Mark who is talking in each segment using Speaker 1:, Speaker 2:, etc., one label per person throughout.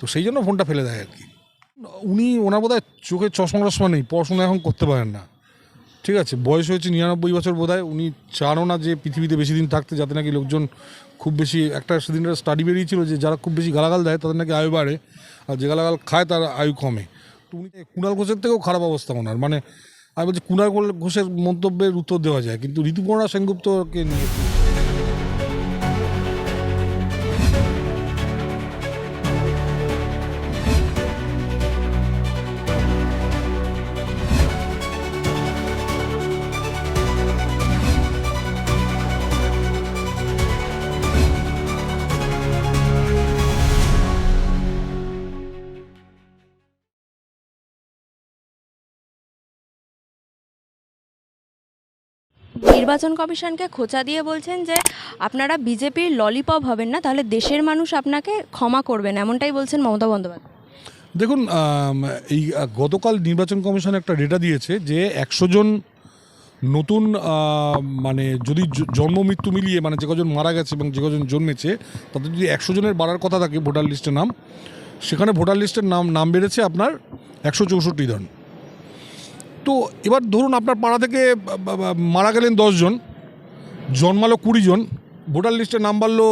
Speaker 1: তো সেই জন্য ফোনটা ফেলে দেয় আর কি। উনি ওনার বোধহয় চোখে চশমা টশমা নেই, পড়াশোনা এখন করতে পারেন না। ঠিক আছে, বয়স হয়েছে নিরানব্বই বছর বোধহয়, উনি চানও না যে পৃথিবীতে বেশি দিন থাকতে যাতে নাকি লোকজন খুব বেশি, একটা সেদিন স্টাডি বেরিয়েছিল যে যারা খুব বেশি গালাগাল দেয় তাদের নাকি আয়ু বাড়ে, আর যে গালাগাল খায় তার আয়ু কমে। তো উনি কুণাল ঘোষের থেকেও খারাপ অবস্থা ওনার মানে আমি বলছি কুণাল ঘোষের মন্তব্যের উত্তর দেওয়া যায়, কিন্তু ঋতুপর্ণা সেনগুপ্তকে নিয়ে
Speaker 2: নির্বাচন কমিশনকে খোঁচা দিয়ে বলছেন যে আপনারা বিজেপির ললিপপ হবেন না, তাহলে দেশের মানুষ আপনাকে ক্ষমা করবেন এমনটাই বলছেন মমতা বন্দ্যোপাধ্যায়।
Speaker 1: দেখুন এই গতকাল নির্বাচন কমিশন একটা ডেটা দিয়েছে যে একশো জন নতুন মানে যদি জন্ম মৃত্যু মিলিয়ে মানে যে কজন মারা গেছে এবং যে কজন জন্মেছে, তাদের যদি একশো জনের বাড়ার কথা থাকে ভোটার লিস্টে নাম, সেখানে ভোটার লিস্টের নাম নাম বেড়েছে আপনার একশো চৌষট্টি জন। তো এবার ধরুন আপনার পাড়া থেকে মারা গেলেন দশজন জন্মালো কুড়ি জন, ভোটার লিস্টে নাম বাড়লো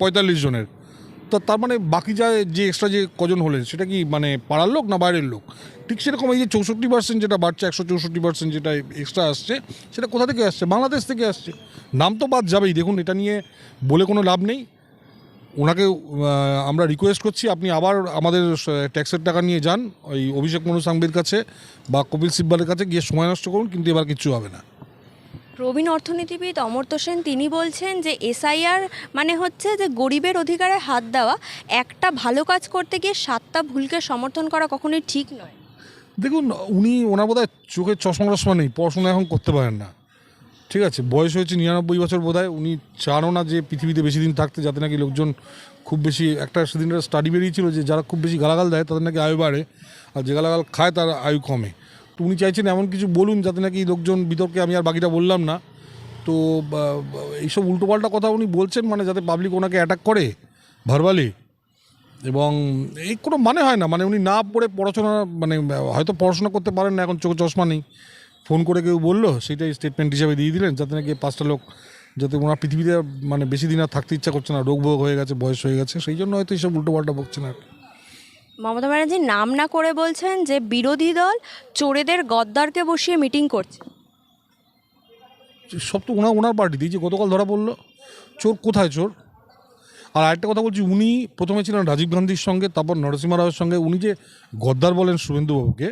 Speaker 1: পঁয়তাল্লিশ জনের। তা তার মানে বাকি যা, যে এক্সট্রা যে কজন হলেন, সেটা কি মানে পাড়ার লোক না বাইরের লোক? ঠিক সেরকম এই যে চৌষট্টি পার্সেন্ট যেটা বাড়ছে, একশো চৌষট্টি পার্সেন্ট যেটা এক্সট্রা আসছে, সেটা কোথা থেকে আসছে? বাংলাদেশ থেকে আসছে। নাম তো বাদ যাবেই। দেখুন, এটা নিয়ে বলে কোনো লাভ নেই। ওনাকে আমরা রিকোয়েস্ট করছি আপনি আবার আমাদের ট্যাক্সের টাকা নিয়ে যান। ওই অভিষেক মনু সাংবির কাছে বা কপিল সিব্বালের কাছে গিয়ে সময় নষ্ট করুন কিন্তু এবার কিচ্ছু হবে না।
Speaker 2: প্রবীণ অর্থনীতিবিদ অমর্ত্য সেন তিনি বলছেন যে এসআইআর মানে হচ্ছে যে গরিবের অধিকারে হাত দেওয়া একটা ভালো কাজ করতে গিয়ে সাতটা ভুলকে সমর্থন করা কখনোই ঠিক নয়।
Speaker 1: দেখুন উনি ওনার বোধহয় চোখে চশমা টশমা নেই পড়াশোনা এখন করতে পারেন না। ঠিক আছে, বয়স হয়েছে নিরানব্বই বছর বোধহয়, উনি চানও না যে পৃথিবীতে বেশি দিন থাকতে যাতে নাকি লোকজন খুব বেশি, একটা সেদিন স্টাডি বেরিয়েছিল যে যারা খুব বেশি গালাগাল দেয় তাদের নাকি আয়ু বাড়ে আর যে গালাগাল খায় তার আয়ু কমে। তো উনি চাইছেন এমন কিছু বলুন যাতে নাকি লোকজন বিতর্কে আমি আর বাকিটা বললাম না। তো এইসব উল্টোপাল্টা কথা উনি বলছেন মানে যাতে পাবলিক ওনাকে অ্যাটাক করে ভারবালি এবং এই কোনো মানে হয় না মানে উনি না পড়ে পড়াশোনা মানে হয়তো পড়াশোনা করতে পারেন না, এখন চোখে চশমা নেই। ফোন করে কেউ বলল সেটাই স্টেটমেন্ট হিসাবে দিয়ে দিলেন যাতে নাকি পাঁচটা লোক যাতে ওনার পৃথিবীতে মানে বেশি দিন আর থাকতে ইচ্ছা করছে না রোগ ভোগ হয়ে গেছে বয়স হয়ে গেছে সেই জন্য হয়তো এইসব উল্টোপাল্টা বকছেন আর কি।
Speaker 2: মমতা ব্যানার্জি নাম না করে বলছেন যে বিরোধী দল চোরেদের গদ্দারকে বসিয়ে মিটিং করছে।
Speaker 1: সব তো ওনার ওনার পার্টিতে যে গতকাল ধরা পড়ল। চোর কোথায় চোর? আর আরেকটা কথা বলছি উনি প্রথমে ছিলেন রাজীব গান্ধীর সঙ্গে তারপর নরসিংহ রাওয়ের সঙ্গে উনি যে গদ্দার বলেন শুভেন্দুবাবুকে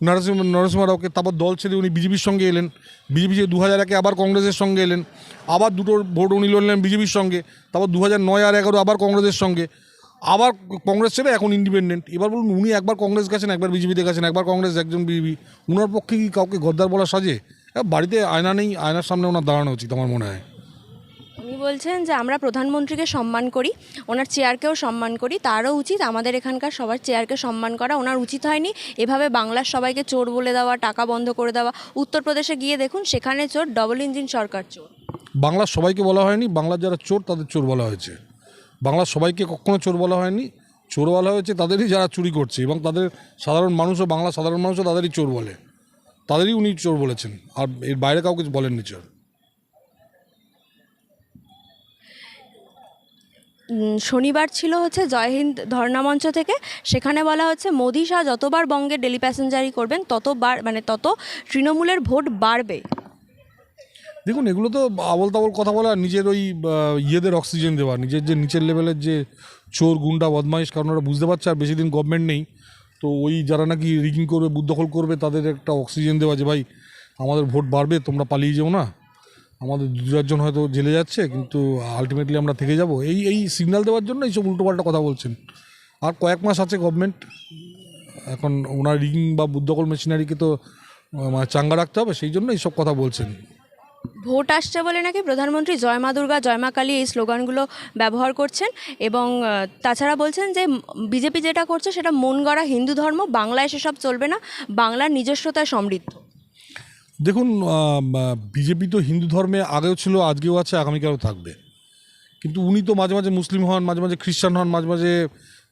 Speaker 1: নরসিংহ নরসিংহ রাওকে তারপর দল ছেড়ে উনি বিজেপির সঙ্গে এলেন। বিজেপি যে দু হাজার একে আবার কংগ্রেসের সঙ্গে এলেন। আবার দুটো ভোট উনি লড়লেন বিজেপির সঙ্গে। তারপর দু হাজার নয় আর এগারো আবার কংগ্রেসের সঙ্গে। আবার কংগ্রেস ছেড়ে এখন ইন্ডিপেন্ডেন্ট এবার বলুন, উনি একবার কংগ্রেস গেছেন, একবার বিজেপিতে গেছেন, একবার কংগ্রেস একজন বিজেপি। উনার পক্ষে কি কাউকে গদ্দার বলা সাজে? বাড়িতে আয়না নেই, আয়নার সামনে ওনার দাঁড়ানো উচিত আমার মনে হয়।
Speaker 2: উনি বলছেন যে আমরা প্রধানমন্ত্রীকে সম্মান করি, ওনার চেয়ারকেও সম্মান করি, তারও উচিত আমাদের এখানকার সবার চেয়ারকে সম্মান করা, ওনার উচিত হয়নি এভাবে বাংলার সবাইকে চোর বলে দেওয়া, টাকা বন্ধ করে দেওয়া। উত্তরপ্রদেশে গিয়ে দেখুন, সেখানে চোর ডবল ইঞ্জিন সরকার চোর।
Speaker 1: বাংলার সবাইকে বলা হয়নি, বাংলার যারা চোর তাদের চোর বলা হয়েছে। বাংলার সবাইকে কখনো চোর বলা হয়নি চোর বলা হয়েছে তাদেরই যারা চুরি করছে এবং তাদের সাধারণ মানুষও বাংলা সাধারণ মানুষও তাদেরই চোর বলে। তাদেরই উনি চোর বলেছেন, আর এর বাইরে কাউকে বলেননি চোর।
Speaker 2: শনিবার ছিল হচ্ছে জয় হিন্দ ধর্ণামঞ্চ থেকে। সেখানে বলা হচ্ছে, মোদি শাহ যতবার বঙ্গে ডেলি প্যাসেঞ্জারি করবেন, ততবার মানে তত তৃণমূলের ভোট বাড়বে।
Speaker 1: দেখুন, এগুলো তো আবল তাবল কথা বলা নিজের ওই ইয়েদের অক্সিজেন দেওয়া, নিজের যে নিচের লেভেলের যে চোর, গুন্ডা, বদমাইশ, কারণ ওরা বুঝতে পারছে আর বেশি দিন গভর্নমেন্ট নেই। তো ওই যারা নাকি রিগিং করবে বুথ দখল করবে, তাদের একটা অক্সিজেন দেওয়া যে, ভাই, আমাদের ভোট বাড়বে, তোমরা পালিয়ে যেও না। আমাদের দু চারজন হয়তো জেলে যাচ্ছে, কিন্তু আলটিমেটলি আমরা থেকে যাব। এই এই সিগন্যাল দেওয়ার জন্য এইসব উল্টোপাল্টা কথা বলছেন। আর কয়েক মাস আছে গভর্নমেন্ট এখন ওনার রিগিং বা দখল মেশিনারিকে তো মানে চাঙ্গা রাখতে হবে, সেই জন্য এইসব কথা বলছেন।
Speaker 2: ভোট আসছে বলে নাকি প্রধানমন্ত্রী জয় মা দুর্গা, জয় মা কালী এই স্লোগানগুলো ব্যবহার করছেন এবং তাছাড়া বলছেন যে বিজেপি যেটা করছে সেটা মন গড়া হিন্দু ধর্ম, বাংলায় সেসব চলবে না, বাংলার নিজস্বতায় সমৃদ্ধ।
Speaker 1: দেখুন বিজেপি তো হিন্দু ধর্মে আগেও ছিল, আজকেও আছে, আগামীকালও থাকবে। কিন্তু উনি তো মাঝে মাঝে মুসলিম হন, মাঝে মাঝে খ্রিস্টান হন, মাঝে মাঝে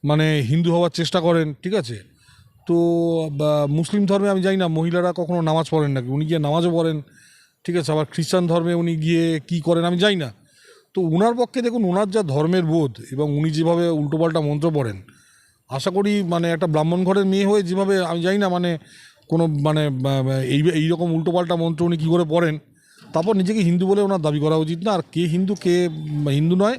Speaker 1: মানে হিন্দু হওয়ার চেষ্টা করেন, ঠিক আছে? তো মুসলিম ধর্মে আমি জানি না, মহিলারা কখনো নামাজ পড়েন নাকি? উনি গিয়ে নামাজও পড়েন, ঠিক আছে? আবার খ্রিস্টান ধর্মে উনি গিয়ে কি করেন আমি জানি না। তো ওনার পক্ষে দেখুন ওনার যা ধর্মের বোধ এবং উনি যেভাবে উল্টোপাল্টা মন্ত্র পড়েন, আশা করি মানে একটা ব্রাহ্মণ ঘরের মেয়ে হয়ে যেভাবে, আমি জানি না মানে কোনো মানে এই এইরকম উল্টোপাল্টা মন্ত্র উনি কী করে পড়েন, তারপর নিজেকে হিন্দু বলে ওনার দাবি করা উচিত না। আর কে হিন্দু কে হিন্দু নয়,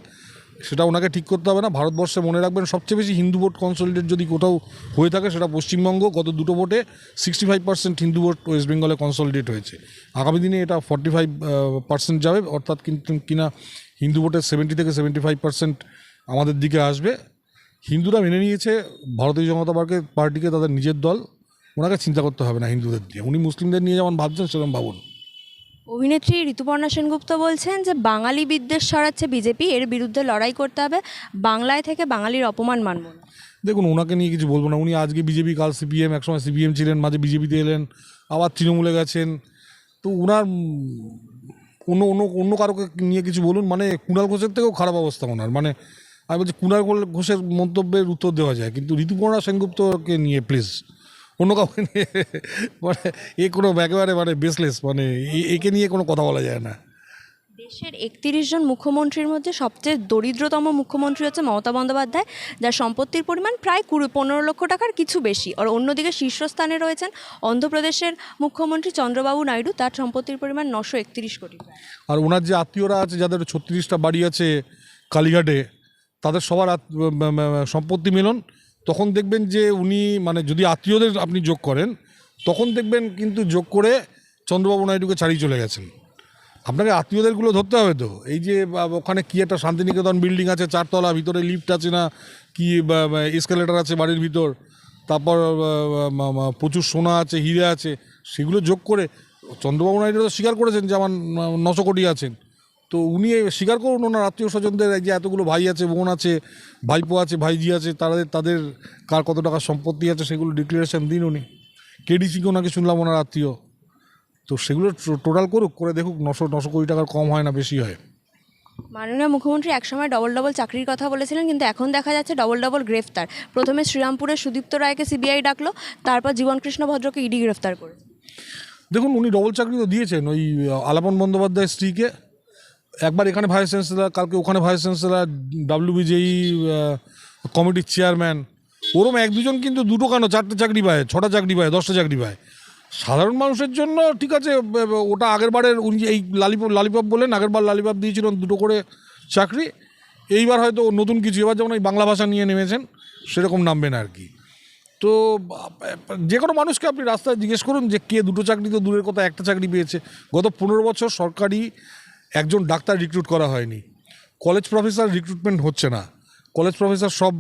Speaker 1: সেটা ওনাকে ঠিক করতে হবে না। ভারতবর্ষে মনে রাখবেন, সবচেয়ে বেশি হিন্দু ভোট কনসলিডেট যদি কোথাও হয়ে থাকে, সেটা পশ্চিমবঙ্গ। গত দুটো ভোটে sixty five percent Hindu vote west বেঙ্গলে কনসলিডেট হয়েছে। আগামী দিনে এটা ফর্টি ফাইভ পার্সেন্ট যাবে, অর্থাৎ কিন্তু কিনা হিন্দু ভোটের সেভেন্টি থেকে সেভেন্টি ফাইভ পার্সেন্ট আমাদের দিকে আসবে। হিন্দুরা মেনে নিয়েছে, ভারতীয় জনতা পার্টি পার্টিকে তাদের নিজের দল ওনাকে চিন্তা করতে হবে না হিন্দুদের দিয়ে। উনি মুসলিমদের নিয়ে যেমন ভাবছেন সেরকম ভাবুন।
Speaker 2: অভিনেত্রী ঋতুপর্ণা সেনগুপ্ত বলছেন যে বাঙালি বিদ্বেষ ছড়াচ্ছে বিজেপি এর বিরুদ্ধে লড়াই করতে হবে। বাংলায় থেকে বাঙালির অপমান মানব
Speaker 1: দেখুন ওনাকে নিয়ে কিছু বলব না। উনি আজকে বিজেপি কাল সিপিএম একসময় সিপিএম ছিলেন মাঝে বিজেপিতে এলেন আবার তৃণমূলে গেছেন। তো ওনার অন্য অন্য অন্য কারোকে নিয়ে কিছু বলুন। মানে কুণাল ঘোষের থেকেও খারাপ অবস্থা ওনার। মানে আমি বলছি কুণাল ঘোষের মন্তব্যের উত্তর দেওয়া যায় কিন্তু ঋতুপর্ণা সেনগুপ্তকে নিয়ে প্লিজ অন্য কাউকে নিয়ে মানে এ কোনো একেবারে মানে বেসলেস মানে একে নিয়ে কোনো কথা বলা যায় না।
Speaker 2: দেশের একত্রিশ জন মুখ্যমন্ত্রীর মধ্যে সবচেয়ে দরিদ্রতম মুখ্যমন্ত্রী হচ্ছে মমতা বন্দ্যোপাধ্যায় যার সম্পত্তির পরিমাণ প্রায় কুড়ি পনেরো লক্ষ টাকার কিছু বেশি। আর অন্যদিকে শীর্ষস্থানে রয়েছেন অন্ধ্রপ্রদেশের মুখ্যমন্ত্রী চন্দ্রবাবু নাইডু তার সম্পত্তির পরিমাণ নশো একত্রিশ কোটি
Speaker 1: আর ওনার যে আত্মীয়রা আছে যাদের ছত্রিশটা বাড়ি আছে কালীঘাটে তাদের সবার সম্পত্তি মেলন তখন দেখবেন যে উনি মানে যদি আত্মীয়দের আপনি যোগ করেন, তখন দেখবেন কিন্তু যোগ করে চন্দ্রবাবু নাইডুকে ছাড়িয়ে চলে গেছেন। আপনাকে আত্মীয়দেরগুলো ধরতে হবে তো। এই যে ওখানে কি একটা শান্তিনিকেতন বিল্ডিং আছে, চারতলা, ভিতরে লিফট আছে না, কি এসকালেটার আছে বাড়ির ভিতর, তারপর প্রচুর সোনা আছে, হিরে আছে, সেগুলো যোগ করে, চন্দ্রবাবু নাইডু স্বীকার করেছেন যে আমার নশো কোটি আছেন। তো উনি স্বীকার করুন ওনার আত্মীয় স্বজনদের যে এতগুলো ভাই আছে বোন আছে ভাইপো আছে ভাইজি আছে তাদের তাদের কার কত টাকা সম্পত্তি আছে সেগুলো ডিক্লারেশন দিন উনি। কেডিসিকে ওনাকে শুনলাম ওনার আত্মীয়। তো সেগুলো টোটাল করুক করে দেখুক নশো নশো কোটি টাকার কম হয় না বেশি হয়।
Speaker 2: মাননীয় মুখ্যমন্ত্রী একসময় ডবল ডবল চাকরির কথা বলেছিলেন কিন্তু এখন দেখা যাচ্ছে ডবল ডবল গ্রেফতার। প্রথমে শ্রীরামপুরের সুদীপ্ত রায়কে সিবিআই ডাকলো তারপর জীবনকৃষ্ণ ভদ্রকে ইডি গ্রেফতার করে
Speaker 1: দেখুন উনি ডবল চাকরি তো দিয়েছেন ওই আলাপন বন্দ্যোপাধ্যায়ের স্ত্রীকে। একবার এখানে ভাইস চ্যান্সেলার, কালকে ওখানে vice chancellor, WBJEE committee chairman. ওরম এক দুজন কিন্তু দুটো কেন? চারটে চাকরি পায়, ছটা চাকরি পায়, দশটা চাকরি পায়। সাধারণ মানুষের জন্য ঠিক আছে ওটা আগের বারের উনি এই লালিপপ লালিপপ বলেন আগের বার লালিপপ দিয়েছিলেন, দুটো করে চাকরি। এইবার হয়তো নতুন কিছু, এবার যেমন এই বাংলা ভাষা নিয়ে নেমেছেন, সেরকম নামবেন আর কি। তো, যে কোনো মানুষকে আপনি রাস্তায় জিজ্ঞেস করুন যে কে দুটো চাকরি তো দূরের কথা, একটা চাকরি পেয়েছে। গত পনেরো বছর সরকারি একজন ডাক্তার রিক্রুট করা হয়নি। কলেজ প্রফেসর রিক্রুটমেন্ট হচ্ছে না। কলেজ প্রফেসর সব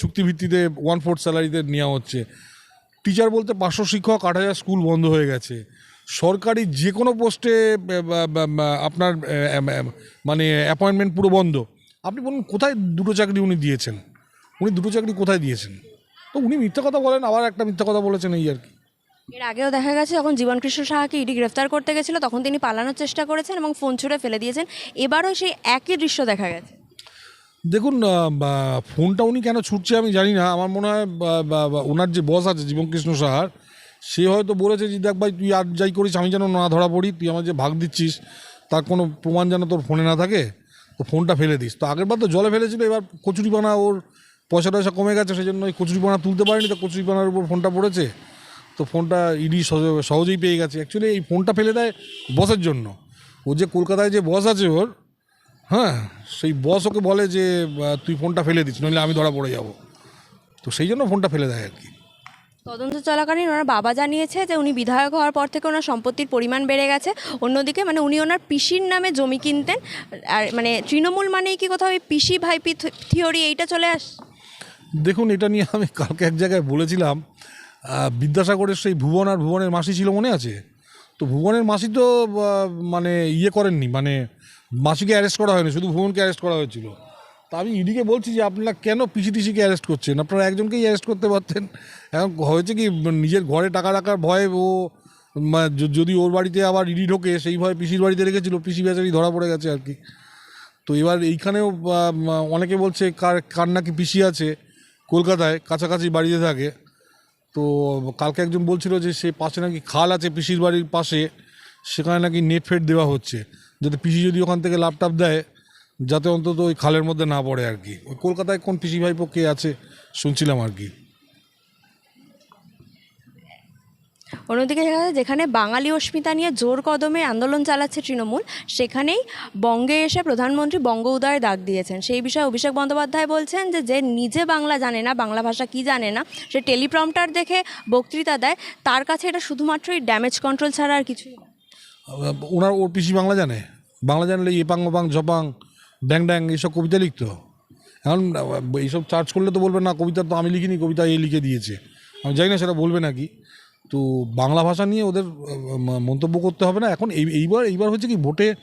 Speaker 1: চুক্তিভিত্তিতে ওয়ান ফোর্থ স্যালারিতে নেওয়া হচ্ছে। টিচার বলতে পাঁচশো শিক্ষক, আট হাজার স্কুল বন্ধ হয়ে গেছে। সরকারি যে কোনো পোস্টে আপনার মানে অ্যাপয়েন্টমেন্ট পুরো বন্ধ। আপনি বলুন, কোথায় দুটো চাকরি উনি দিয়েছেন? উনি দুটো চাকরি কোথায় দিয়েছেন? তো উনি মিথ্যা কথা বলেন, আবার একটা মিথ্যা কথা বলেছেন এই আর কি।
Speaker 2: এর আগেও দেখা গেছে যখন জীবনকৃষ্ণ সাহাকে ইডি গ্রেফতার করতে গেছিল, তখন তিনি পালানোর চেষ্টা করেছেন এবং ফোন ছুঁড়ে ফেলে দিয়েছেন। এবারও সেই একই দৃশ্য দেখা গেছে।
Speaker 1: দেখুন ফোনটা উনি কেন ছুটছে আমি জানি না। আমার মনে হয় ওনার যে বস আছে জীবনকৃষ্ণ সাহার, সে হয়তো বলেছে যে, দেখ ভাই, তুই আর যাই করিস, আমি যেন না ধরা পড়ি, তুই আমার যে ভাগ দিচ্ছিস, তার কোনো প্রমাণ যেন তোর ফোনে না থাকে, তো ফোনটা ফেলে দিস। তো আগের বার তো জলে ফেলেছিল, এবার কচুরিপানা ওর পয়সা টয়সা কমে গেছে সেই জন্য ওই কচুরিপানা তুলতে পারেনি, তো কচুরিপানার উপর ফোনটা পড়েছে। তো ফোনটা ইডি সহজে- সহজেই পেয়ে গেছে। অ্যাকচুয়ালি এই ফোনটা ফেলে দেয় বসের জন্য। ও যে কলকাতায় যে বস আছে ওর হ্যাঁ সেই বস ওকে বলে যে তুই ফোনটা ফেলে দিস নইলে আমি ধরা পড়ে যাব। তো সেই জন্য ফোনটা ফেলে দেয় আর কি।
Speaker 2: তদন্ত চলাকালীন ওনার বাবা জানিয়েছে যে উনি বিধায়ক হওয়ার পর থেকে ওনার সম্পত্তির পরিমাণ বেড়ে গেছে। অন্যদিকে মানে উনি ওনার পিসির নামে জমি কিনতেন। আর মানে তৃণমূল মানেই কি কোথাও ওই পিসি ভাইপি থিওরি এইটা চলে আস
Speaker 1: দেখুন এটা নিয়ে আমি কালকে এক জায়গায় বলেছিলাম বিদ্যাসাগরের সেই ভুবন আর ভুবনের মাসি ছিল মনে আছে? তো ভুবনের মাসি তো মানে ইয়ে করেননি মানে মাসিকে অ্যারেস্ট করা হয়নি, শুধু ভুবনকে অ্যারেস্ট করা হয়েছিল। তা আমি ইডিকে বলছি যে, আপনারা কেন পিসি টিসিকে অ্যারেস্ট করছেন? আপনারা একজনকেই অ্যারেস্ট করতে পারতেন। এখন হয়েছে কি, নিজের ঘরে টাকা রাখার ভয়ে ও যদি ওর বাড়িতে আবার ইডি ঢোকে, সেই ভয়ে পিসির বাড়িতে রেখেছিল, পিসি বেচারি ধরা পড়ে গেছে আর কি। তো এবার এইখানেও অনেকে বলছে, কার কার নাকি পিসি আছে, কলকাতায়, কাছাকাছি বাড়িতে থাকে। তো কালকে একজন বলছিল যে সে পাশে নাকি খাল আছে পিসির বাড়ির পাশে, সেখানে নাকি নেট ফেট দেওয়া হচ্ছে। যাতে পিসি যদি ওখান থেকে ল্যাপটপ দেয়, যাতে অন্তত ওই খালের মধ্যে না পড়ে আর কি। ওই কলকাতায় কোন পিসি ভাইপো কে আছে, শুনছিলাম আর কি।
Speaker 2: অন্যদিকে দেখা যায় যেখানে বাঙালি অস্মিতা নিয়ে জোর কদমে আন্দোলন চালাচ্ছে তৃণমূল, সেখানেই বঙ্গে এসে প্রধানমন্ত্রী বঙ্গ উদয়ের ডাক দিয়েছেন। সেই বিষয়ে অভিষেক বন্দ্যোপাধ্যায় বলছেন যে যে নিজে বাংলা জানে না, বাংলা ভাষা কি জানে না, সে টেলিপ্রম্পটার দেখে বক্তৃতা দেয়। তার কাছে এটা শুধুমাত্রই ড্যামেজ কন্ট্রোল ছাড়া আর কিছুই
Speaker 1: ওনার ওর পিসি বাংলা জানে। বাংলা জানলে এপাং ওপাং ঝপাং ড্যাং ড্যাং এইসব কবিতা লিখতো। এখন এইসব চার্জ করলে তো বলবে না, কবিতা তো আমি লিখিনি, কবিতা এই লিখে দিয়েছে। আমি জানি না, সেটা বলবে নাকি। তো বাংলা ভাষা নিয়ে ওদের মন্তব্য করতে হবে না। এখন এই, এইবার এইবার হচ্ছে কি ভোটে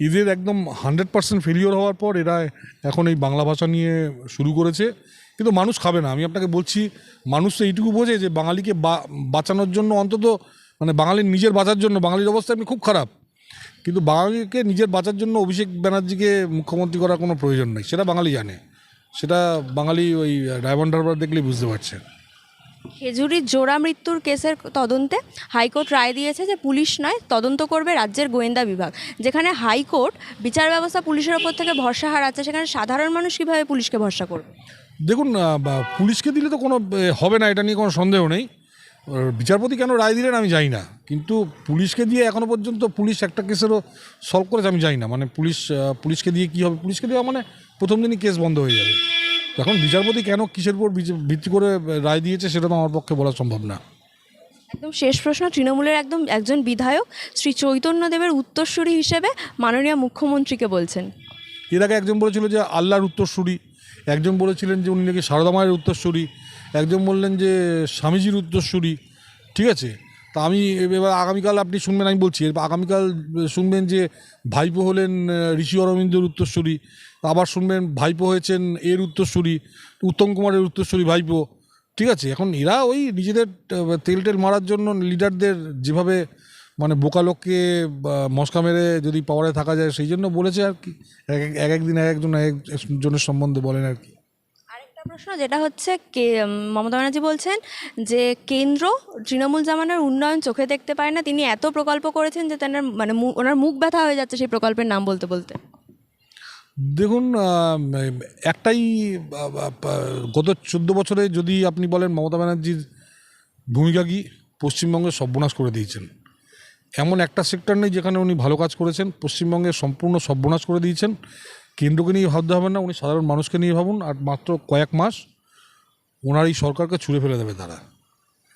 Speaker 1: এদের একদম হান্ড্রেড পার্সেন্ট ফেলিওর হওয়ার পর এরা এখন এই বাংলা ভাষা নিয়ে শুরু করেছে। কিন্তু মানুষ খাবে না। আমি আপনাকে বলছি, মানুষ তো এইটুকু বোঝে যে বাঙালিকে বাঁচানোর জন্য অন্তত মানে বাঙালির নিজের বাঁচার জন্য, বাঙালির অবস্থা এমনি খুব খারাপ। কিন্তু বাঙালিকে নিজের বাঁচার জন্য অভিষেক ব্যানার্জিকে মুখ্যমন্ত্রী করার কোনো প্রয়োজন নেই। সেটা বাঙালি জানে। সেটা বাঙালি ওই ডায়মন্ড হারবার দেখলেই বুঝতে পারছে।
Speaker 2: খেজুরির জোড়া মৃত্যুর কেসের তদন্তে হাইকোর্ট রায় দিয়েছে যে পুলিশ নয়, তদন্ত করবে রাজ্যের গোয়েন্দা বিভাগ। যেখানে হাইকোর্ট বিচার ব্যবস্থা পুলিশের ওপর থেকে ভরসা হারাচ্ছে, সেখানে সাধারণ মানুষ কীভাবে পুলিশকে ভরসা করবে?
Speaker 1: দেখুন পুলিশকে দিলে তো কোনো হবে না, এটা নিয়ে কোনো সন্দেহ নেই। বিচারপতি কেন রায় দিলেন আমি জানি না, কিন্তু পুলিশকে দিয়ে এখনও পর্যন্ত পুলিশ একটা কেসেরও সলভ করেছে আমি জানি না। মানে পুলিশ পুলিশকে দিয়ে কী হবে? পুলিশকে দেওয়া মানে প্রথম দিনই কেস বন্ধ হয়ে যাবে। এখন বিচারপতি কেন কিসের উপর ভিত্তি করে রায় দিয়েছে সেটা তো আমার পক্ষে বলা সম্ভব না।
Speaker 2: একদম শেষ প্রশ্ন তৃণমূলের একদম একজন বিধায়ক শ্রী চৈতন্যদেবের উত্তরসূরি হিসেবে মাননীয় মুখ্যমন্ত্রীকে বলছেন।
Speaker 1: এর আগে একজন বলেছিল যে আল্লাহর উত্তরসূরি একজন বলেছিলেন যে উনি নাকি সারদা মায়ের উত্তরসূরি একজন বললেন যে স্বামীজির উত্তরসূরি। ঠিক আছে? তা আমি এবার আগামীকাল আপনি শুনবেন আমি বলছি আগামীকাল শুনবেন যে ভাইপো হলেন ঋষি অরবিন্দর উত্তরসূরি আবার শুনবেন, ভাইপো হয়েছেন এর উত্তরসূরি, উত্তম কুমারের উত্তরসূরি ভাইপো। ঠিক আছে, এখন এরা ওই নিজেদের তেল টেল মারার জন্য লিডারদের যেভাবে মানে বোকা লোককে মস্কা মেরে যদি পাওয়ারে থাকা যায়, সেই জন্য বলেছে আর কি। এক এক- এক একদিন এক একজন, এক একজনের সম্বন্ধে বলেন আর কি।
Speaker 2: প্রশ্ন, যেটা হচ্ছে কে মমতা ব্যানার্জি বলছেন যে কেন্দ্র তৃণমূল জামানার উন্নয়ন চোখে দেখতে পায় না। তিনি এত প্রকল্প করেছেন যে তেনার মানে ওনার মুখ ব্যথা হয়ে যাচ্ছে সেই প্রকল্পের নাম বলতে বলতে।
Speaker 1: দেখুন একটাই গত চোদ্দ বছরে যদি আপনি বলেন মমতা ব্যানার্জির ভূমিকা কি, পশ্চিমবঙ্গে সর্বনাশ করে দিয়েছেন। এমন একটা সেক্টর নেই যেখানে উনি ভালো কাজ করেছেন, পশ্চিমবঙ্গে সম্পূর্ণ সর্বনাশ করে দিয়েছেন। কেন্দ্রকে নিয়ে ভাবতে হবে না, উনি সাধারণ মানুষকে নিয়ে ভাবুন, আর মাত্র কয়েক মাস ওনার এই সরকারকে ছুঁড়ে ফেলে দেবে তারা।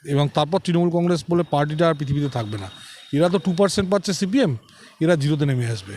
Speaker 1: এবং তারপর তৃণমূল কংগ্রেস বলে পার্টিটা আর পৃথিবীতে থাকবে না। এরা তো টু পার্সেন্ট পাচ্ছে সিপিএম, এরা জিরোতে নেমে আসবে।